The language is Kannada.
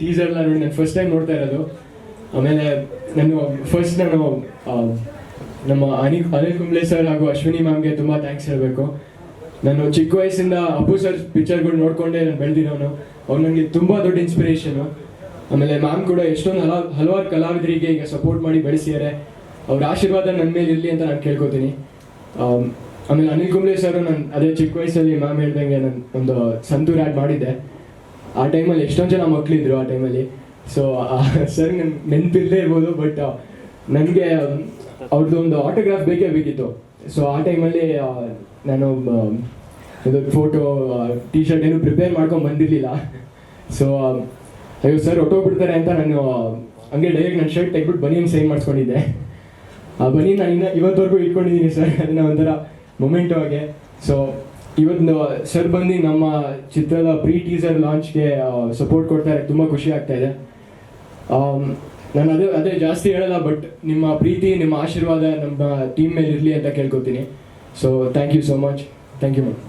ಟೀಸರ್ನ ನೋಡಿ ನಾನು ಫಸ್ಟ್ ಟೈಮ್ ನೋಡ್ತಾ ಇರೋದು. ಆಮೇಲೆ ನಾನು ಫಸ್ಟ್ ನಾನು ನಮ್ಮ ಅನಿಲ್ ಅನಿಲ್ ಕುಂಬ್ಳೆ ಸರ್ ಹಾಗೂ ಅಶ್ವಿನಿ ಮ್ಯಾಮ್ಗೆ ತುಂಬ ಥ್ಯಾಂಕ್ಸ್ ಹೇಳಬೇಕು. ನಾನು ಚಿಕ್ಕ ವಯಸ್ಸಿಂದ ಅಪ್ಪು ಸರ್ ಪಿಕ್ಚರ್ಗಳು ನೋಡಿಕೊಂಡೆ ನಾನು ಬೆಳೆದಿರೋನು. ಅವ್ರು ನನಗೆ ತುಂಬ ದೊಡ್ಡ ಇನ್ಸ್ಪಿರೇಷನು ಆಮೇಲೆ ಮ್ಯಾಮ್ ಕೂಡ ಎಷ್ಟೊಂದು ಹಲ, ಹಲವಾರು ಕಲಾವಿದರಿಗೆ ಈಗ ಸಪೋರ್ಟ್ ಮಾಡಿ ಬೆಳೆಸಿದ್ದಾರೆ. ಅವ್ರ ಆಶೀರ್ವಾದ ನನ್ನ ಮೇಲೆ ಇರಲಿ ಅಂತ ನಾನು ಕೇಳ್ಕೊತೀನಿ. ಆಮೇಲೆ ಅನಿಲ್ ಕುಂಬ್ಳೆ ಸರ್ ನಾನು, ಅದೇ ಚಿಕ್ಕ ವಯಸ್ಸಲ್ಲಿ ಮ್ಯಾಮ್ ಹೇಳ್ದಂಗೆ ನಾನು ಒಂದು, ಸಂತೂರ್ ಆ್ಯಡ್ ಮಾಡಿದ್ದೆ. ಆ ಟೈಮಲ್ಲಿ ಎಷ್ಟೊಂದು ಜನ ಮಕ್ಕಳಿದ್ರು ಆ ಟೈಮಲ್ಲಿ ಸೊ ಸರ್ ನನ್ನ ನೆನಪಿಲ್ಲದೆ ಇರ್ಬೋದು ಬಟ್ ನನಗೆ ಅವ್ರದ್ದು ಒಂದು ಆಟೋಗ್ರಾಫ್ ಬೇಕೇ ಬೇಕಿತ್ತು. ಸೊ ಆ ಟೈಮಲ್ಲಿ ನಾನು ಇದು ಫೋಟೋ ಟಿ ಶರ್ಟ್ ಏನು ಪ್ರಿಪೇರ್ ಮಾಡ್ಕೊಂಡು ಬಂದಿರಲಿಲ್ಲ. ಸೊ ಅಯ್ಯೋ ಸರ್ ಹೊಟ್ಟೋಗ್ಬಿಡ್ತಾರೆ ಅಂತ ನಾನು ಹಂಗೆ ಡೈರೆಕ್ಟ್ ನನ್ನ ಶರ್ಟ್ ತೆಗ್ಬಿಟ್ಟು ಬನಿಯನ್ ಸೈನ್ ಮಾಡಿಸ್ಕೊಂಡಿದ್ದೆ. ಆ ಬನಿ ನಾನು ಇನ್ನ ಇವತ್ತವರೆಗೂ ಇಟ್ಕೊಂಡಿದ್ದೀನಿ ಸರ್ ಅದನ್ನ ಒಂಥರ ಮೊಮೆಂಟು ಹಾಗೆ ಸೊ ಇವತ್ತು ಸರ್ ಬಂದು ನಮ್ಮ ಚಿತ್ರದ ಪ್ರೀ ಟೀಸರ್ ಲಾಂಚ್ಗೆ ಸಪೋರ್ಟ್ ಕೊಡ್ತಾರೆ. ತುಂಬ ಖುಷಿ ಆಗ್ತಾ ಇದೆ. ನಾನು ಅದೇ ಅದೇ ಜಾಸ್ತಿ ಹೇಳಲ್ಲ ಬಟ್ ನಿಮ್ಮ ಪ್ರೀತಿ, ನಿಮ್ಮ ಆಶೀರ್ವಾದ ನಮ್ಮ ಟೀಮ್ ಮೇಲೆ ಇರಲಿ ಅಂತ ಕೇಳ್ಕೊತೀನಿ. So thank you so much thank you ma'am